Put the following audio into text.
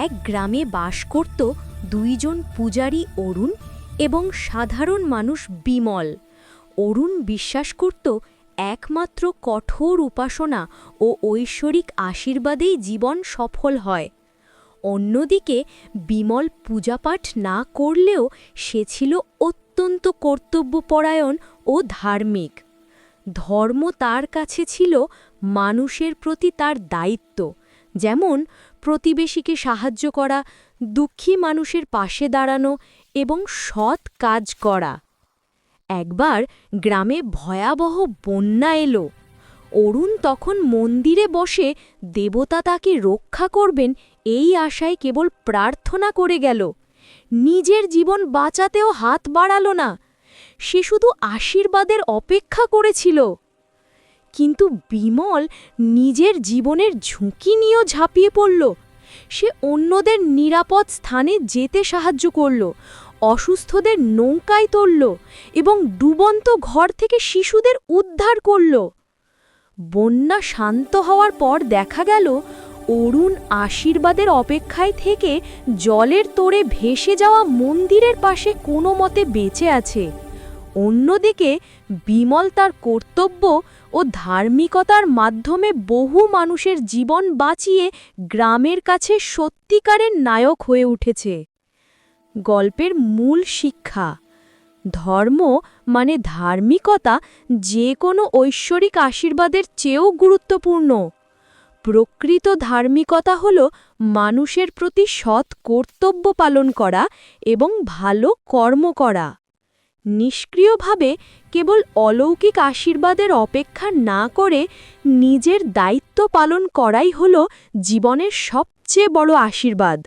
এক গ্রামে বাস করত দুইজন পূজারী অরুণ এবং সাধারণ মানুষ বিমল। অরুণ বিশ্বাস করত একমাত্র কঠোর উপাসনা ও ঐশ্বরিক আশীর্বাদেই জীবন সফল হয়। অন্যদিকে বিমল পূজাপাঠ না করলেও সে ছিল অত্যন্ত কর্তব্যপরায়ণ ও ধার্মিক। ধর্ম তার কাছে ছিল মানুষের প্রতি তার দায়িত্ব। যেমন, প্রতিবেশীকে সাহায্য করা, দুঃখী মানুষের পাশে দাঁড়ানো এবং সৎ কাজ করা। একবার গ্রামে ভয়াবহ বন্যা এলো। অরুণ তখন মন্দিরে বসে দেবতা তাকে রক্ষা করবেন এই আশায় কেবল প্রার্থনা করে গেল। নিজের জীবন বাঁচাতেও হাত বাড়ালো না। সে শুধু আশীর্বাদের অপেক্ষা করেছিল। কিন্তু বিমল নিজের জীবনের ঝুঁকি নিয়েও ঝাঁপিয়ে পড়ল। সে অন্যদের নিরাপদ স্থানে যেতে সাহায্য করল, অসুস্থদের নৌকায় তুলল এবং ডুবন্ত ঘর থেকে শিশুদের উদ্ধার করল। বন্যা শান্ত হওয়ার পর দেখা গেল, অরুণ আশীর্বাদের অপেক্ষায় থেকে জলের তোড়ে ভেসে যাওয়া মন্দিরের পাশে কোনো মতে বেঁচে আছে। অন্যদিকে বিমল তার কর্তব্য ও ধার্মিকতার মাধ্যমে বহু মানুষের জীবন বাঁচিয়ে গ্রামের কাছে সত্যিকারের নায়ক হয়ে উঠেছে। গল্পের মূল শিক্ষা, ধর্ম মানে ধার্মিকতা যে কোনো ঐশ্বরিক আশীর্বাদের চেয়েও গুরুত্বপূর্ণ। প্রকৃত ধার্মিকতা হল মানুষের প্রতি সৎ কর্তব্য পালন করা এবং ভালো কর্ম করা। নিষ্ক্রিয়ভাবে কেবল অলৌকিক আশীর্বাদের অপেক্ষা না করে নিজের দায়িত্ব পালন করাই হল জীবনের সবচেয়ে বড় আশীর্বাদ।